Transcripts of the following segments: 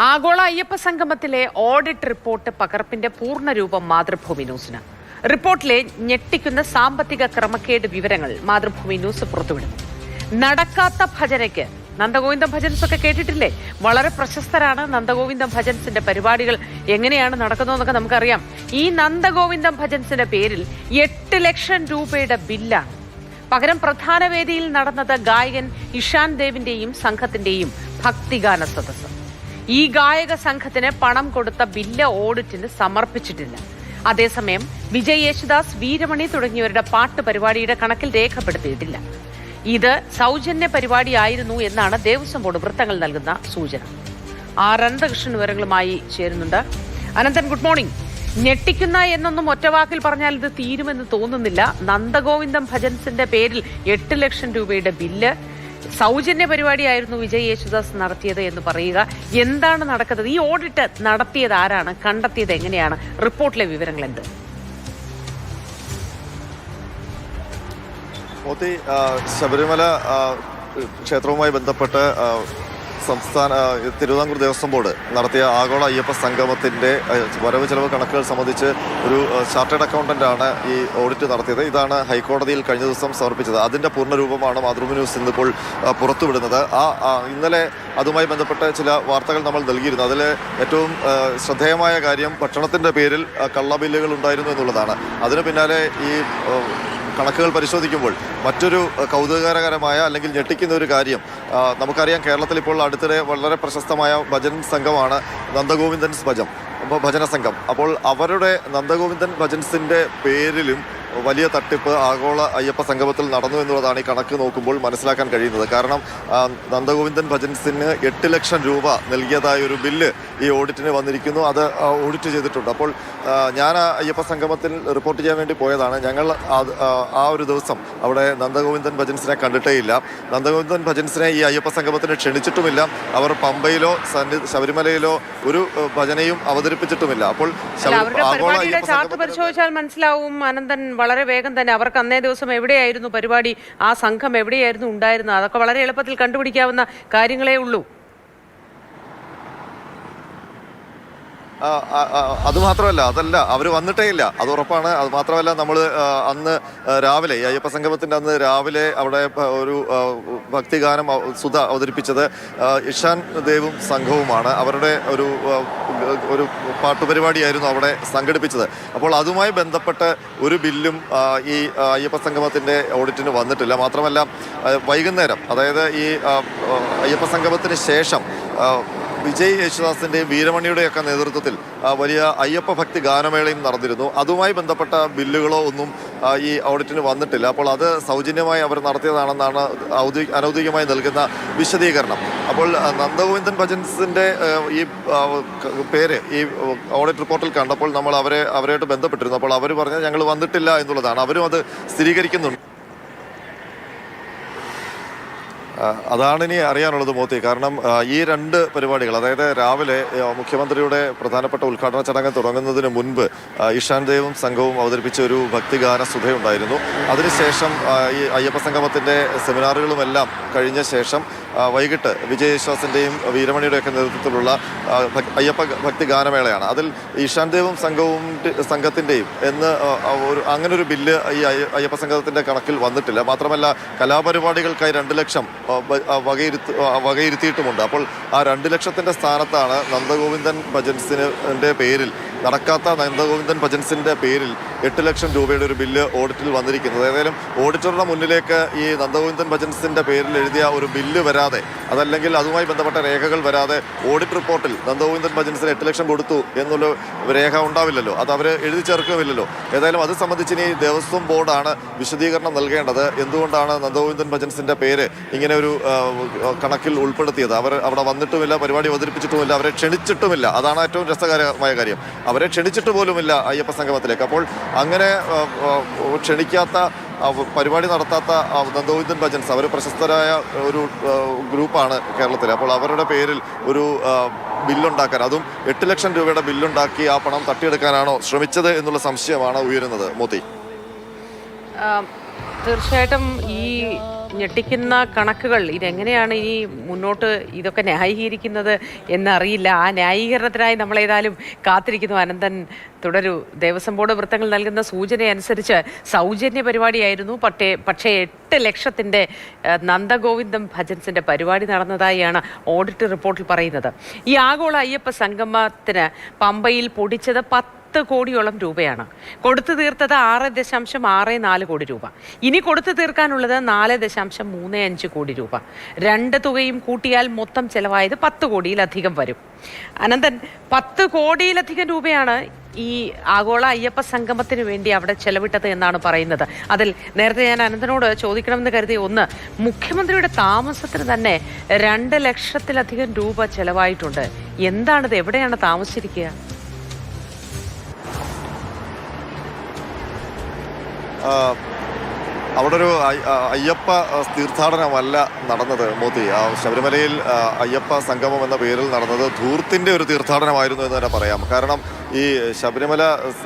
ആഗോള അയ്യപ്പ സംഗമത്തിലെ audit report പകർപ്പിന്റെ പൂർണരൂപം മാതൃഭൂമി ന്യൂസിന്. റിപ്പോർട്ടിലെ ഞെട്ടിക്കുന്ന സാമ്പത്തിക ക്രമക്കേട് വിവരങ്ങൾ മാതൃഭൂമി ന്യൂസ് പുറത്തുവിടുന്നു. നടക്കാത്ത ഭജനയ്ക്ക് നന്ദഗോവിന്ദ ഭജൻസ് ഒക്കെ കേട്ടിട്ടില്ലേ? വളരെ പ്രശസ്തരാണ് നന്ദഗോവിന്ദ ഭജൻസിന്റെ പരിപാടികൾ. എങ്ങനെയാണ് നടക്കുന്നതെന്നൊക്കെ നമുക്കറിയാം. ഈ നന്ദഗോവിന്ദം ഭജൻസിന്റെ പേരിൽ എട്ട് ലക്ഷം രൂപയുടെ ബില്ലാണ്. പകരം പ്രധാന വേദിയിൽ നടന്നത് ഗായകൻ ഇഷാൻ ദേവിന്റെയും സംഘത്തിന്റെയും ഭക്തിഗാന സദസ്സ്. ഈ ഗായക സംഘത്തിന് പണം കൊടുത്ത ബില്ല് ഓഡിറ്റിന് സമർപ്പിച്ചിട്ടില്ല. അതേസമയം വിജയ് യേശുദാസ് വീരമണി തുടങ്ങിയവരുടെ പാട്ട് പരിപാടിയുടെ കണക്കിൽ രേഖപ്പെടുത്തിയിട്ടില്ല. ഇത് സൗജന്യ പരിപാടിയായിരുന്നു എന്നാണ് ദേവസ്വം ബോർഡ് വൃത്തങ്ങൾ നൽകുന്ന സൂചന. ആർ അനന്തകൃഷ്ണൻ വിവരങ്ങളുമായി ചേരുന്നുണ്ട്. Ananthan good morning. ഞെട്ടിക്കുന്ന എന്നൊന്നും ഒറ്റവാക്കിൽ പറഞ്ഞാൽ ഇത് തീരുമെന്ന് തോന്നുന്നില്ല. നന്ദഗോവിന്ദം ഭജൻസിന്റെ പേരിൽ എട്ട് ലക്ഷം രൂപയുടെ ബില്ല് സൗജന്യ പരിപാടിയായിരുന്നു വിജയ് യേശുദാസ് നടത്തിയത് എന്ന് പറയുക. എന്താണ് നടക്കുന്നത്? ഈ ഓഡിറ്റ് നടത്തിയത് ആരാണ്? കണ്ടെത്തിയത് എങ്ങനെയാണ്? റിപ്പോർട്ടിലെ വിവരങ്ങൾ എന്ത്? ശബരിമല ക്ഷേത്രവുമായി ബന്ധപ്പെട്ട് സംസ്ഥാന തിരുവിതാംകൂർ ദേവസ്വം ബോർഡ് നടത്തിയ ആഗോള അയ്യപ്പ സംഗമത്തിന്റെ വരവ് ചെലവ് കണക്കുകൾ സംബന്ധിച്ച് ഒരു ചാർട്ടേഡ് അക്കൗണ്ടന്റാണ് ഈ ഓഡിറ്റ് നടത്തിയത്. ഇതാണ് ഹൈക്കോടതിയിൽ കഴിഞ്ഞ ദിവസം സമർപ്പിച്ചത്. അതിന്റെ പൂർണരൂപമാണ് മാതൃഭൂമി ന്യൂസ് ഇന്നിപ്പോൾ പുറത്തുവിടുന്നത്. ആ ഇന്നലെ അതുമായി ബന്ധപ്പെട്ട ചില വാർത്തകൾ നമ്മൾ നൽകിയിരുന്നു. അതിൽ ഏറ്റവും ശ്രദ്ധേയമായ കാര്യം ഭക്ഷണത്തിന്റെ പേരിൽ കള്ളബില്ലുകൾ ഉണ്ടായിരുന്നു എന്നുള്ളതാണ്. അതിന് പിന്നാലെ ഈ കണക്കുകൾ പരിശോധിക്കുമ്പോൾ മറ്റൊരു കൗതുകകരമായ അല്ലെങ്കിൽ ഞെട്ടിക്കുന്ന ഒരു കാര്യം നമുക്കറിയാം കേരളത്തിൽ ഇപ്പോൾ അടുത്തിടെ വളരെ പ്രശസ്തമായ ഭജൻ സംഘമാണ് നന്ദഗോവിന്ദൻസ് ഭജം ഭജന സംഘം. അപ്പോൾ അവരുടെ നന്ദഗോവിന്ദൻ ഭജൻസിന്റെ പേരിലും വലിയ തട്ടിപ്പ് ആഗോള അയ്യപ്പ സംഗമത്തിൽ നടന്നു എന്നുള്ളതാണ് ഈ കണക്ക് നോക്കുമ്പോൾ മനസ്സിലാക്കാൻ കഴിയുന്നത്. കാരണം നന്ദഗോവിന്ദൻ ഭജൻസിന് എട്ട് ലക്ഷം രൂപ നൽകിയതായ ഒരു ബില്ല് ഈ ഓഡിറ്റിന് വന്നിരിക്കുന്നു. അത് ഓഡിറ്റ് ചെയ്തിട്ടുണ്ട്. അപ്പോൾ ഞാൻ ആ അയ്യപ്പ സംഗമത്തിൽ റിപ്പോർട്ട് ചെയ്യാൻ വേണ്ടി പോയതാണ്. ഞങ്ങൾ ആ, ഒരു ദിവസം അവിടെ നന്ദഗോവിന്ദൻ ഭജൻസിനെ കണ്ടിട്ടേ ഇല്ല. നന്ദഗോവിന്ദൻ ഭജൻസിനെ ഈ അയ്യപ്പ സംഗമത്തിന് ക്ഷണിച്ചിട്ടുമില്ല. അവർ പമ്പയിലോ സന്നി ശബരിമലയിലോ ഒരു ഭജനയും അവതരിപ്പിച്ചിട്ടുമില്ല. അപ്പോൾ ആഗോള അയ്യപ്പ മനസ്സിലാവും അനന്തൻ വളരെ വേഗം തന്നെ അവർക്ക് അന്നേ ദിവസം എവിടെയായിരുന്നു പരിപാടി? ആ സംഘം എവിടെയായിരുന്നു ഉണ്ടായിരുന്നത്? അതൊക്കെ വളരെ എളുപ്പത്തിൽ കണ്ടുപിടിക്കാവുന്ന കാര്യങ്ങളേ ഉള്ളൂ. ആ, ആ, ആ, അത് മാത്രമല്ല അതല്ല അവർ വന്നിട്ടേ ഇല്ല. അത് ഉറപ്പാണ്. അത് മാത്രമല്ല നമ്മൾ അന്ന് രാവിലെ അയ്യപ്പ സംഗമത്തിന്റെ അന്ന് രാവിലെ അവിടെ ഒരു ഭക്തിഗാനം സുധ അവതരിപ്പിച്ചത് ഇഷാൻ ദേവും സംഘവുമാണ്. അവരുടെ ഒരു ഒരു പാട്ടുപരിപാടിയായിരുന്നു അവിടെ സംഘടിപ്പിച്ചത്. അപ്പോൾ അതുമായി ബന്ധപ്പെട്ട് ഒരു ബില്ലും ഈ അയ്യപ്പ സംഗമത്തിന്റെ ഓഡിറ്റിന് വന്നിട്ടില്ല. മാത്രമല്ല വൈകുന്നേരം അതായത് ഈ അയ്യപ്പ സംഗമത്തിന് ശേഷം വിജയ് യേശുദാസിന്റെയും വീരമണിയുടെയൊക്കെ നേതൃത്വത്തിൽ വലിയ അയ്യപ്പ ഭക്തി ഗാനമേളയും നടന്നിരുന്നു. അതുമായി ബന്ധപ്പെട്ട ബില്ലുകളോ ഒന്നും ഈ ഓഡിറ്റിന് വന്നിട്ടില്ല. അപ്പോൾ അത് സൗജന്യമായി അവർ നടത്തിയതാണെന്നാണ് ഔദ്യോഗിക അനൗദ്യോഗികമായി നൽകുന്ന വിശദീകരണം. അപ്പോൾ നന്ദഗോവിന്ദൻ ഭജൻസിന്റെ ഈ പേര് ഈ ഓഡിറ്റ് റിപ്പോർട്ടിൽ കണ്ടപ്പോൾ നമ്മൾ അവരെ അവരായിട്ട് ബന്ധപ്പെട്ടിരുന്നു. അപ്പോൾ അവർ പറഞ്ഞാൽ ഞങ്ങൾ വന്നിട്ടില്ല എന്നുള്ളതാണ്. അവരും അത് സ്ഥിരീകരിക്കുന്നുണ്ട് ആ, അതാണ് ഇനി അറിയാനുള്ളത് മോത്തി കാരണം ഈ രണ്ട് പരിപാടികൾ അതായത് രാവിലെ മുഖ്യമന്ത്രിയുടെ പ്രധാനപ്പെട്ട ഉദ്ഘാടന ചടങ്ങ് തുടങ്ങുന്നതിന് മുൻപ് ഇഷാൻ ദേവും സംഘവും അവതരിപ്പിച്ച ഒരു ഭക്തിഗാന സുധയുണ്ടായിരുന്നു. അതിനുശേഷം ഈ അയ്യപ്പ സംഗമത്തിന്റെ സെമിനാറുകളുമെല്ലാം കഴിഞ്ഞ ശേഷം വൈകിട്ട് വിജയവിശ്വാസിന്റെയും വീരമണിയുടെയൊക്കെ നേതൃത്വത്തിലുള്ള അയ്യപ്പ ഭക്തി ഗാനമേളയാണ് അതിൽ ഇഷാൻ ദേവും സംഘവും സംഘത്തിന്റെയും എന്ന് ഒരു അങ്ങനൊരു ബില്ല് ഈ അയ്യപ്പ സംഘത്തിന്റെ കണക്കിൽ വന്നിട്ടില്ല. മാത്രമല്ല കലാപരിപാടികൾക്കായി രണ്ട് ലക്ഷം വകയിരുത്തി വകയിരുത്തിയിട്ടുമുണ്ട്. അപ്പോൾ ആ രണ്ട് ലക്ഷത്തിന്റെ സ്ഥാനത്താണ് നന്ദഗോവിന്ദൻ ഭജൻസിന്റെ പേരിൽ നടക്കാത്ത നന്ദഗോവിന്ദൻ ഭജൻസിന്റെ പേരിൽ എട്ട് ലക്ഷം രൂപയുടെ ഒരു ബില്ല് ഓഡിറ്റിൽ വന്നിരിക്കുന്നത്. ഏതായാലും ഓഡിറ്ററുടെ മുന്നിലേക്ക് ഈ നന്ദഗോവിന്ദൻ ഭജൻസിന്റെ പേരിൽ എഴുതിയ ഒരു ബില്ല് വരാതെ അതല്ലെങ്കിൽ അതുമായി ബന്ധപ്പെട്ട രേഖകൾ വരാതെ ഓഡിറ്റ് റിപ്പോർട്ടിൽ നന്ദഗോവിന്ദൻ ഭജൻസിന് എട്ട് ലക്ഷം കൊടുത്തു എന്നുള്ള രേഖ ഉണ്ടാവില്ലല്ലോ. അത് അവർ എഴുതി ചേർക്കുമില്ലല്ലോ ഏതായാലും അത് സംബന്ധിച്ച് ഇനി ദേവസ്വം ബോർഡാണ് വിശദീകരണം നൽകേണ്ടത്. എന്തുകൊണ്ടാണ് നന്ദഗോവിന്ദൻ ഭജൻസിന്റെ പേര് ഇങ്ങനെ ഒരു കണക്കിൽ ഉൾപ്പെടുത്തിയത്? അവർ അവിടെ വന്നിട്ടുമില്ല പരിപാടി അവതരിപ്പിച്ചിട്ടുമില്ല അവരെ ക്ഷണിച്ചിട്ടുമില്ല. അതാണ് ഏറ്റവും രസകരമായ കാര്യം. അവരെ ക്ഷണിച്ചിട്ട് പോലുമില്ല അയ്യപ്പ സംഗമത്തിലേക്ക്. അപ്പോൾ അങ്ങനെ ക്ഷണിക്കാത്ത പരിപാടി നടത്താത്ത നന്ദഗോവിന്ദൻ ഭജൻസ് അവർ പ്രശസ്തരായ ഒരു ഗ്രൂപ്പാണ് കേരളത്തിൽ അപ്പോൾ അവരുടെ പേരിൽ ഒരു ബില്ലുണ്ടാക്കാൻ അതും എട്ട് ലക്ഷം രൂപയുടെ ബില്ലുണ്ടാക്കി ആ പണം തട്ടിയെടുക്കാനാണോ ശ്രമിച്ചത് എന്നുള്ള സംശയമാണ് ഉയരുന്നത്. ആ, തീർച്ചയായിട്ടും ഈ ഞെട്ടിക്കുന്ന കണക്കുകൾ. ഇതെങ്ങനെയാണ് ഇനി മുന്നോട്ട് ഇതൊക്കെ ന്യായീകരിക്കുന്നത് എന്നറിയില്ല. ആ ന്യായീകരണത്തിനായി നമ്മൾ ഏതായാലും കാത്തിരിക്കുന്നു. അനന്തൻ തുടരൂ. ദേവസ്വം ബോർഡ് വൃത്തങ്ങൾ നൽകുന്ന സൂചന അനുസരിച്ച് സൗജന്യ പരിപാടിയായിരുന്നു. പക്ഷേ പക്ഷേ എട്ട് ലക്ഷത്തിന്റെ നന്ദഗോവിന്ദം ഭജൻസിന്റെ പരിപാടി നടന്നതായാണ് ഓഡിറ്റ് റിപ്പോർട്ടിൽ പറയുന്നത്. ഈ ആഗോള അയ്യപ്പ സംഗമത്തിന് പമ്പയിൽ പൊടിച്ചത് പത്ത് കോടിയോളം രൂപയാണ്. കൊടുത്തു തീർത്തത് ആറ് ദശാംശം ആറ് നാല് കോടി രൂപ. ഇനി കൊടുത്തു തീർക്കാനുള്ളത് നാല് ദശാംശം മൂന്ന് അഞ്ച് കോടി രൂപ. രണ്ട് തുകയും കൂട്ടിയാൽ മൊത്തം ചെലവായത് പത്ത് കോടിയിലധികം വരും. അനന്തൻ പത്ത് കോടിയിലധികം രൂപയാണ് ഈ ആഗോള അയ്യപ്പ സംഗമത്തിന് വേണ്ടി അവിടെ ചെലവിട്ടത് എന്നാണ് പറയുന്നത്. അതിൽ നേരത്തെ ഞാൻ അനന്തനോട് ചോദിക്കണമെന്ന് കരുതി ഒന്ന് മുഖ്യമന്ത്രിയുടെ താമസത്തിന് തന്നെ രണ്ട് ലക്ഷത്തിലധികം രൂപ ചെലവായിട്ടുണ്ട്. എന്താണിത്? എവിടെയാണ് താമസിച്ചിരിക്കുക? അവിടെ ഒരു അയ്യപ്പ തീർത്ഥാടനമല്ല നടന്നത് മോദി. ആ, ശബരിമലയിൽ അയ്യപ്പ സംഗമം എന്ന പേരിൽ നടന്നത് ധൂർത്തിന്റെ ഒരു തീർത്ഥാടനമായിരുന്നു എന്ന് തന്നെ പറയാം. കാരണം ഈ ശബരിമല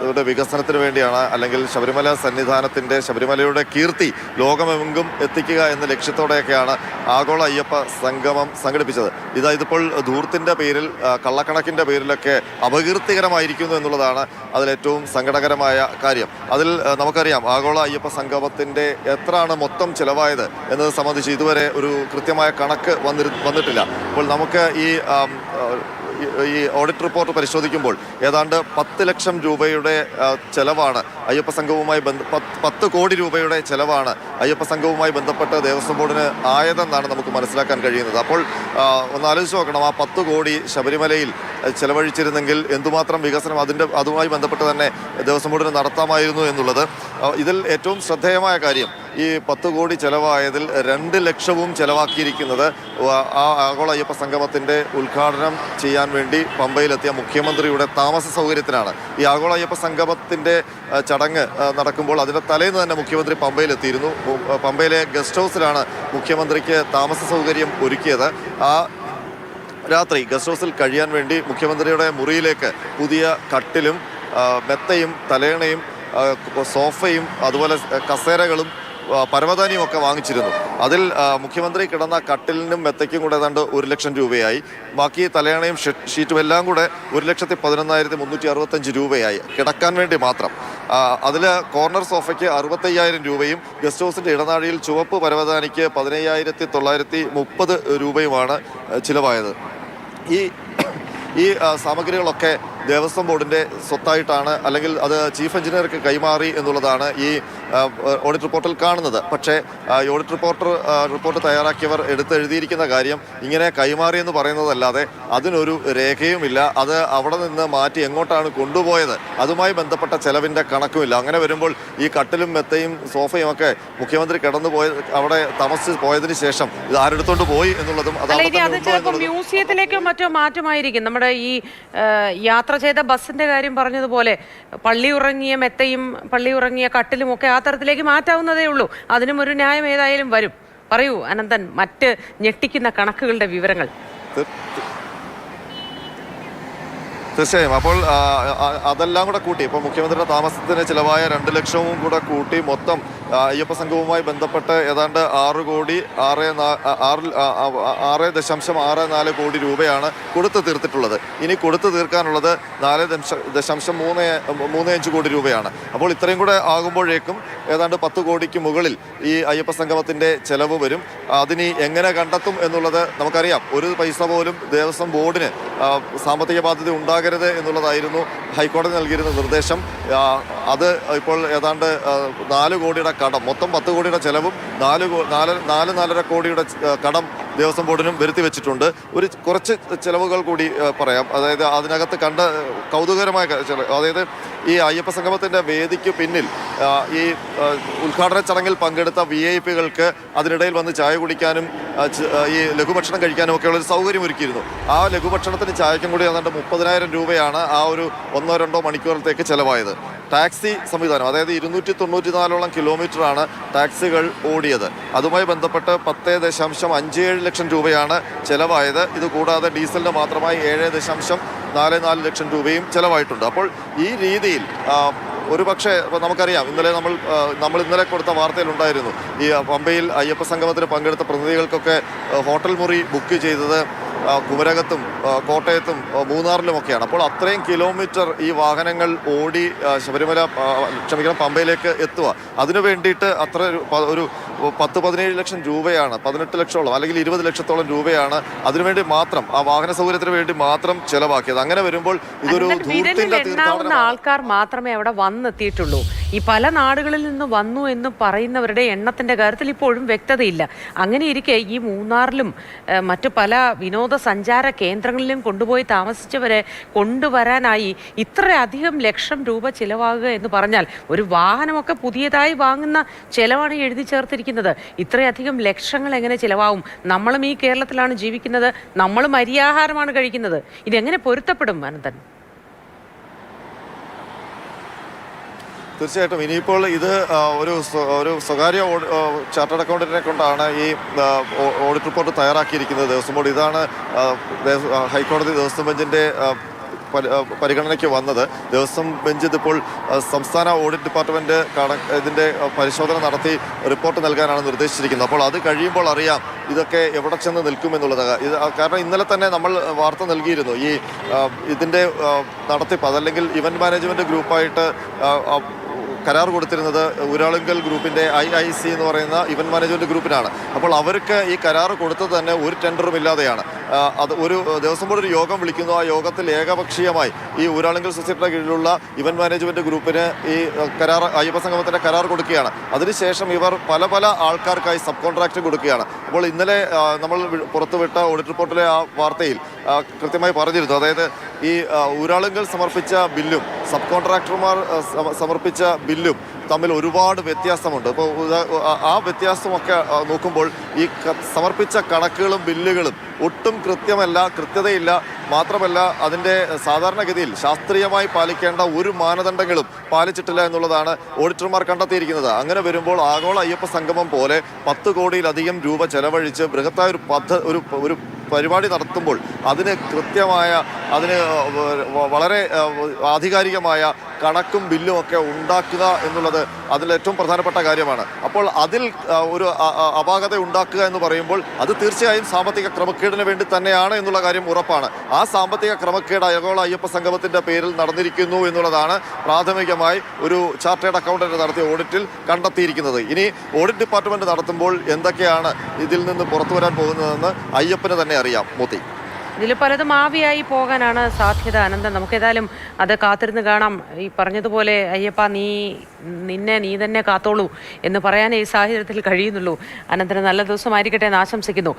യുടെ വികസനത്തിന് വേണ്ടിയാണ് അല്ലെങ്കിൽ ശബരിമല സന്നിധാനത്തിന്റെ ശബരിമലയുടെ കീർത്തി ലോകമെങ്കും എത്തിക്കുക എന്ന ലക്ഷ്യത്തോടെയൊക്കെയാണ് ആഗോള അയ്യപ്പ സംഗമം സംഘടിപ്പിച്ചത്. ഇതാ ഇതിപ്പോൾ ധൂർത്തിന്റെ പേരിൽ കള്ളക്കണക്കിന്റെ പേരിലൊക്കെ അപകീർത്തികരമായിരിക്കുന്നു എന്നുള്ളതാണ് അതിലേറ്റവും സങ്കടകരമായ കാര്യം. അതിൽ നമുക്കറിയാം ആഗോള അയ്യപ്പ സംഗമത്തിന്റെ എത്രയാണ് മൊത്തം ചിലവായത് എന്നത് സംബന്ധിച്ച് ഇതുവരെ ഒരു കൃത്യമായ കണക്ക് വന്നിട്ടില്ല. അപ്പോൾ നമുക്ക് ഈ ഈ- ഓഡിറ്റ് റിപ്പോർട്ട് പരിശോധിക്കുമ്പോൾ ഏതാണ്ട് പത്ത് ലക്ഷം രൂപയുടെ ചെലവാണ് അയ്യപ്പ സംഘവുമായി ബന്ധ പത്ത് കോടി രൂപയുടെ ചെലവാണ് അയ്യപ്പ സംഘവുമായി ബന്ധപ്പെട്ട് ദേവസ്വം ബോർഡിന് ആയതെന്നാണ് നമുക്ക് മനസ്സിലാക്കാൻ കഴിയുന്നത്. അപ്പോൾ ഒന്ന് ആലോചിച്ച് നോക്കണം. ആ പത്ത് കോടി ശബരിമലയിൽ ചെലവഴിച്ചിരുന്നെങ്കിൽ എന്തുമാത്രം വികസനം അതിന്റെ അതുമായി ബന്ധപ്പെട്ട് തന്നെ ദേവസ്വം ബോർഡിന് നടത്താമായിരുന്നു എന്നുള്ളത്. ഇതിൽ ഏറ്റവും ശ്രദ്ധേയമായ കാര്യം ഈ പത്ത് കോടി ചെലവായതിൽ രണ്ട് ലക്ഷവും ചെലവാക്കിയിരിക്കുന്നത് ആ ആഗോള അയ്യപ്പ സംഗമത്തിന്റെ ഉദ്ഘാടനം ചെയ്യാൻ വേണ്ടി പമ്പയിലെത്തിയ മുഖ്യമന്ത്രിയുടെ താമസ സൗകര്യത്തിനാണ്. ഈ ആഗോള അയ്യപ്പ സംഗമത്തിന്റെ ചടങ്ങ് നടക്കുമ്പോൾ അതിന്റെ തലേന്ന് തന്നെ മുഖ്യമന്ത്രി പമ്പയിലെത്തിയിരുന്നു. പമ്പയിലെ ഗസ്റ്റ് ഹൗസിലാണ് മുഖ്യമന്ത്രിക്ക് താമസ സൗകര്യം ഒരുക്കിയത്. ആ രാത്രി ഗസ്റ്റ് ഹൗസിൽ കഴിയാൻ വേണ്ടി മുഖ്യമന്ത്രിയുടെ മുറിയിലേക്ക് പുതിയ കട്ടിലും മെത്തയും തലേണയും സോഫയും അതുപോലെ കസേരകളും പരമധാനിയും ഒക്കെ വാങ്ങിച്ചിരുന്നു. അതിൽ മുഖ്യമന്ത്രി കിടന്ന കട്ടിലിനും മെത്തയ്ക്കും കൂടെ ഏതാണ്ട് ഒരു ലക്ഷം രൂപയായി. ബാക്കി തലയണയും ഷീറ്റും എല്ലാം കൂടെ ഒരു ലക്ഷത്തി പതിനൊന്നായിരത്തി മുന്നൂറ്റി അറുപത്തഞ്ച് രൂപയായി. കിടക്കാൻ വേണ്ടി മാത്രം. അതിൽ കോർണർ സോഫയ്ക്ക് അറുപത്തയ്യായിരം രൂപയും ഗസ്റ്റ് ഹൗസിന്റെ ഇടനാഴിയിൽ ചുവപ്പ് പരമധാനിക്ക് പതിനയ്യായിരത്തി തൊള്ളായിരത്തി മുപ്പത് രൂപയുമാണ് ചിലവായത്. ഈ ഈ സാമഗ്രികളൊക്കെ ദേവസ്വം ബോർഡിന്റെ സ്വത്തായിട്ടാണ് അല്ലെങ്കിൽ അത് ചീഫ് എഞ്ചിനീയർക്ക് കൈമാറി എന്നുള്ളതാണ് ഈ ഓഡിറ്റ് റിപ്പോർട്ടിൽ കാണുന്നത്. പക്ഷേ ഈ ഓഡിറ്റ് റിപ്പോർട്ടർ റിപ്പോർട്ട് തയ്യാറാക്കിയവർ എടുത്തെഴുതിയിരിക്കുന്ന കാര്യം ഇങ്ങനെ കൈമാറി എന്ന് പറയുന്നതല്ലാതെ അതിനൊരു രേഖയുമില്ല. അത് അവിടെ നിന്ന് മാറ്റി എങ്ങോട്ടാണ് കൊണ്ടുപോയത്? അതുമായി ബന്ധപ്പെട്ട ചെലവിന്റെ കണക്കുമില്ല. അങ്ങനെ വരുമ്പോൾ ഈ കട്ടിലും മെത്തയും സോഫയും ഒക്കെ മുഖ്യമന്ത്രി കിടന്നു പോയ അവിടെ താമസിച്ച് പോയതിനു ശേഷം ഇത് ആരെടുത്തോണ്ട് പോയി എന്നുള്ളതും അത് അല്ല അവിടെ ഇനി തന്നെ അത് ഉണ്ടോ ചിലപ്പോൾ എന്നുള്ളതും മ്യൂസിയത്തിലേക്കോ മറ്റോ മാറ്റമായിരിക്കും. നമ്മുടെ ഈ ആ, യാത്ര ചെയ്ത ബസ്സിന്റെ കാര്യം പറഞ്ഞതുപോലെ പള്ളി ഉറങ്ങിയ മെത്തയും പള്ളി ഉറങ്ങിയ കട്ടിലും ഒക്കെ ആ തരത്തിലേക്ക് മാറ്റാവുന്നതേ ഉള്ളൂ. അതിനും ഒരു ന്യായം ഏതായാലും വരും. പറയൂ അനന്തൻ മറ്റ് ഞെട്ടിക്കുന്ന കണക്കുകളുടെ വിവരങ്ങൾ. തീർ- തീർച്ചയായും. അപ്പോൾ അതെല്ലാം കൂടെ കൂട്ടി ഇപ്പോൾ മുഖ്യമന്ത്രിയുടെ താമസത്തിന് ചിലവായ രണ്ട് ലക്ഷവും കൂടെ കൂട്ടി മൊത്തം അയ്യപ്പ സംഘവുമായി ബന്ധപ്പെട്ട് ഏതാണ്ട് ആറ് കോടി ആറ് ആറ് ആറ് ദശാംശം ആറ് നാല് കോടി രൂപയാണ് കൊടുത്തു തീർത്തിട്ടുള്ളത്. ഇനി കൊടുത്തു തീർക്കാനുള്ളത് നാല് ദശ- ദശാംശം മൂന്ന് മൂന്ന് അഞ്ച് കോടി രൂപയാണ്. അപ്പോൾ ഇത്രയും കൂടെ ആകുമ്പോഴേക്കും ഏതാണ്ട് പത്ത് കോടിക്ക് മുകളിൽ ഈ അയ്യപ്പ സംഗമത്തിന്റെ ചെലവ് വരും. അതിനി എങ്ങനെ കണ്ടെത്തും എന്നുള്ളത് നമുക്കറിയാം. ഒരു പൈസ പോലും ദേവസ്വം ബോർഡിന് സാമ്പത്തിക ബാധ്യത ഉണ്ടാകരുത് എന്നുള്ളതായിരുന്നു ഹൈക്കോടതി നൽകിയിരുന്ന നിർദ്ദേശം. അത് ഇപ്പോൾ ഏതാണ്ട് നാല് കോടിയുടെ കടം. മൊത്തം പത്ത് കോടിയുടെ ചെലവും നാല് നാല് നാല് നാലര കോടിയുടെ കടം ദേവസ്വം ബോർഡിനും വരുത്തി വെച്ചിട്ടുണ്ട്. ഒരു കുറച്ച് ചെലവുകൾ കൂടി പറയാം. അതായത് അതിനകത്ത് കണ്ട കൗതുകകരമായ അതായത് ഈ അയ്യപ്പ സംഗമത്തിന്റെ വേദിക്ക് പിന്നിൽ ഈ ഉദ്ഘാടന ചടങ്ങിൽ പങ്കെടുത്ത വി ഐ പികൾക്ക് അതിനിടയിൽ വന്ന് ചായ കുടിക്കാനും ഈ ലഘുഭക്ഷണം കഴിക്കാനും ഒക്കെയുള്ള ഒരു സൗകര്യം ഒരുക്കിയിരുന്നു. ആ ലഘുഭക്ഷണത്തിന് ചായക്കും കൂടി ഏതാണ്ട് മുപ്പതിനായിരം രൂപയാണ് ആ ഒരു ഒന്നോ രണ്ടോ മണിക്കൂറത്തേക്ക് ചെലവായത്. ടാക്സി സംവിധാനം അതായത് ഇരുന്നൂറ്റി തൊണ്ണൂറ്റി നാലോളം കിലോമീറ്ററാണ് ടാക്സികൾ ഓടിയത്. അതുമായി ബന്ധപ്പെട്ട് പത്ത് ദശാംശം അഞ്ച് ഏഴ് ലക്ഷം രൂപയാണ് ചെലവായത്. ഇത് കൂടാതെ ഡീസലിന് മാത്രമായി ഏഴ് ദശാംശം നാല് നാല് ലക്ഷം രൂപയും ചിലവായിട്ടുണ്ട്. അപ്പോൾ ഈ രീതിയിൽ ഒരു പക്ഷേ നമുക്കറിയാം ഇന്നലെ നമ്മൾ നമ്മൾ ഇന്നലെ കൊടുത്ത വാർത്തയിലുണ്ടായിരുന്നു ഈ പമ്പയിൽ അയ്യപ്പ സംഗമത്തിന് പങ്കെടുത്ത പ്രതിനിധികൾക്കൊക്കെ ഹോട്ടൽ മുറി ബുക്ക് ചെയ്തത് കുമരകത്തും കോട്ടയത്തും മൂന്നാറിലുമൊക്കെയാണ്. അപ്പോൾ അത്രയും കിലോമീറ്റർ ഈ വാഹനങ്ങൾ ഓടി ശബരിമല ക്ഷമിക്കണം പമ്പയിലേക്ക് എത്തുക. അതിനു വേണ്ടിയിട്ട് അത്ര ഒരു പത്ത് പതിനേഴ് ലക്ഷം രൂപയാണ് പതിനെട്ട് ലക്ഷത്തോളം അല്ലെങ്കിൽ ഇരുപത് ലക്ഷത്തോളം രൂപയാണ് അതിനുവേണ്ടി മാത്രം ആ വാഹന സൗകര്യത്തിന് വേണ്ടി മാത്രം ചെലവാക്കിയത്. അങ്ങനെ വരുമ്പോൾ ഇതൊരു ആൾക്കാർ മാത്രമേ അവിടെ വന്നെത്തിയിട്ടുള്ളൂ. ഈ പല നാടുകളിൽ നിന്ന് വന്നു എന്ന് പറയുന്നവരുടെ എണ്ണത്തിന്റെ കാര്യത്തിൽ ഇപ്പോഴും വ്യക്തതയില്ല. അങ്ങനെ ഇരിക്കെ ഈ മൂന്നാറിലും മറ്റ് പല വിനോദസഞ്ചാര കേന്ദ്രങ്ങളിലും കൊണ്ടുപോയി താമസിച്ചവരെ കൊണ്ടുവരാനായി ഇത്രയധികം ലക്ഷം രൂപ ചിലവാകുക എന്ന് പറഞ്ഞാൽ ഒരു വാഹനമൊക്കെ പുതിയതായി വാങ്ങുന്ന ചിലവാണ് എഴുതി ചേർത്തിരിക്കുന്നത്. ഇത്രയധികം ലക്ഷങ്ങൾ എങ്ങനെ ചിലവാകും? നമ്മളും ഈ കേരളത്തിലാണ് ജീവിക്കുന്നത്. നമ്മളും അരിയാഹാരമാണ് കഴിക്കുന്നത്. ഇതെങ്ങനെ പൊരുത്തപ്പെടും അനന്തൻ തീർച്ചയായിട്ടും. ഇനിയിപ്പോൾ ഇത് ഒരു ഒരു സ്വകാര്യ ചാർട്ടേഡ് അക്കൗണ്ടന്റിനെ കൊണ്ടാണ് ഈ ഓഡിറ്റ് റിപ്പോർട്ട് തയ്യാറാക്കിയിരിക്കുന്നത് ദേവസ്വം. ബോർഡ് ഇതാണ് ഹൈക്കോടതി ദേവസ്വം ബെഞ്ചിന്റെ പരിഗണനയ്ക്ക് വന്നത്. ദേവസ്വം ബെഞ്ച് ഇതിപ്പോൾ സംസ്ഥാന ഓഡിറ്റ് ഡിപ്പാർട്ട്മെന്റ് കണ- ഇതിന്റെ പരിശോധന നടത്തി റിപ്പോർട്ട് നൽകാനാണ് നിർദ്ദേശിച്ചിരിക്കുന്നത്. അപ്പോൾ അത് കഴിയുമ്പോൾ അറിയാം ഇതൊക്കെ എവിടെ ചെന്ന് നിൽക്കുമെന്നുള്ളത്. ഇത് കാരണം ഇന്നലെ തന്നെ നമ്മൾ വാർത്ത നൽകിയിരുന്നു. ഈ ഇതിന്റെ നടത്തിപ്പ് അതല്ലെങ്കിൽ ഇവന്റ് മാനേജ്മെന്റ് ഗ്രൂപ്പായിട്ട് കരാർ കൊടുത്തിരുന്നത് ഊരാളുങ്കൽ ഗ്രൂപ്പിന്റെ ഐ ഐ സി എന്ന് പറയുന്ന ഇവന്റ് മാനേജ്മെന്റ് ഗ്രൂപ്പിനാണ്. അപ്പോൾ അവർക്ക് ഈ കരാർ കൊടുത്തത് തന്നെ ഒരു ടെൻഡറും ഇല്ലാതെയാണ്. അത് ഒരു ദിവസം പോലെ ഒരു യോഗം വിളിക്കുന്നു. ആ യോഗത്തിൽ ഏകപക്ഷീയമായി ഈ ഊരാളുങ്കൽ സൊസൈറ്റിയുടെ കീഴിലുള്ള ഇവന്റ് മാനേജ്മെന്റ് ഗ്രൂപ്പിന് ഈ കരാർ അയ്യപ്പ സംഗമത്തിന്റെ കരാർ കൊടുക്കുകയാണ്. അതിനുശേഷം ഇവർ പല പല ആൾക്കാർക്കായി സബ് കോൺട്രാക്റ്റ് കൊടുക്കുകയാണ്. അപ്പോൾ ഇന്നലെ നമ്മൾ പുറത്തുവിട്ട ഓഡിറ്റ് റിപ്പോർട്ടിലെ ആ വാർത്തയിൽ കൃത്യമായി പറഞ്ഞിരുന്നു. അതായത് ഈ ഊരാളുങ്കൽ സമർപ്പിച്ച ബില്ലും സബ് കോൺട്രാക്ടർമാർ സമർപ്പിച്ച ബില്ലും തമ്മിൽ ഒരുപാട് വ്യത്യാസമുണ്ട്. അപ്പോൾ ആ വ്യത്യാസമൊക്കെ നോക്കുമ്പോൾ ഈ സമർപ്പിച്ച കണക്കുകളും ബില്ലുകളും ഒട്ടും കൃത്യമല്ല കൃത്യതയില്ല. മാത്രമല്ല അതിന്റെ സാധാരണഗതിയിൽ ശാസ്ത്രീയമായി പാലിക്കേണ്ട ഒരു മാനദണ്ഡങ്ങളും പാലിച്ചിട്ടില്ല എന്നുള്ളതാണ് ഓഡിറ്റർമാർ കണ്ടെത്തിയിരിക്കുന്നത്. അങ്ങനെ വരുമ്പോൾ ആഗോള അയ്യപ്പ സംഗമം പോലെ പത്ത് കോടിയിലധികം രൂപ ചെലവഴിച്ച് ബൃഹത്തായ ഒരു പദ്ധ ഒരു ഒരു പരിപാടി നടത്തുമ്പോൾ അതിന് കൃത്യമായ അതിന് വളരെ ആധികാരികമായ കണക്കും ബില്ലും ഒക്കെ ഉണ്ടാക്കുക എന്നുള്ളത് അതിൽ ഏറ്റവും പ്രധാനപ്പെട്ട കാര്യമാണ്. അപ്പോൾ അതിൽ ഒരു അപാകത ഉണ്ടാക്കുക എന്ന് പറയുമ്പോൾ അത് തീർച്ചയായും സാമ്പത്തിക ക്രമക്കേടിന് വേണ്ടി തന്നെയാണ് എന്നുള്ള കാര്യം ഉറപ്പാണ്. ആ സാമ്പത്തിക ക്രമക്കേട് ആഗോള അയ്യപ്പ സംഗമത്തിന്റെ പേരിൽ നടന്നിരിക്കുന്നു എന്നുള്ളതാണ് പ്രാഥമികമായി ഒരു ചാർട്ടേഡ് അക്കൗണ്ടന്റ് നടത്തിയ ഓഡിറ്റിൽ കണ്ടെത്തിയിരിക്കുന്നത്. ഇനി ഓഡിറ്റ് ഡിപ്പാർട്ട്മെന്റ് നടത്തുമ്പോൾ എന്തൊക്കെയാണ് ഇതിൽ നിന്ന് പുറത്തു വരാൻ പോകുന്നതെന്ന് അയ്യപ്പന് തന്നെ അറിയാം. മോത്തി. ഇതിൽ പലതും ആവിയായി പോകാനാണ് സാധ്യത. അനന്തൻ നമുക്ക് ഏതായാലും അത് കാത്തിരുന്ന് കാണാം. ഈ പറഞ്ഞതുപോലെ അയ്യപ്പ നീ നിന്നെ നീ തന്നെ കാത്തോളൂ എന്ന് പറയാനേ ഈ സാഹചര്യത്തിൽ കഴിയുന്നുള്ളൂ. അനന്തന് നല്ല ദിവസമായിരിക്കട്ടെ എന്ന് ആശംസിക്കുന്നു.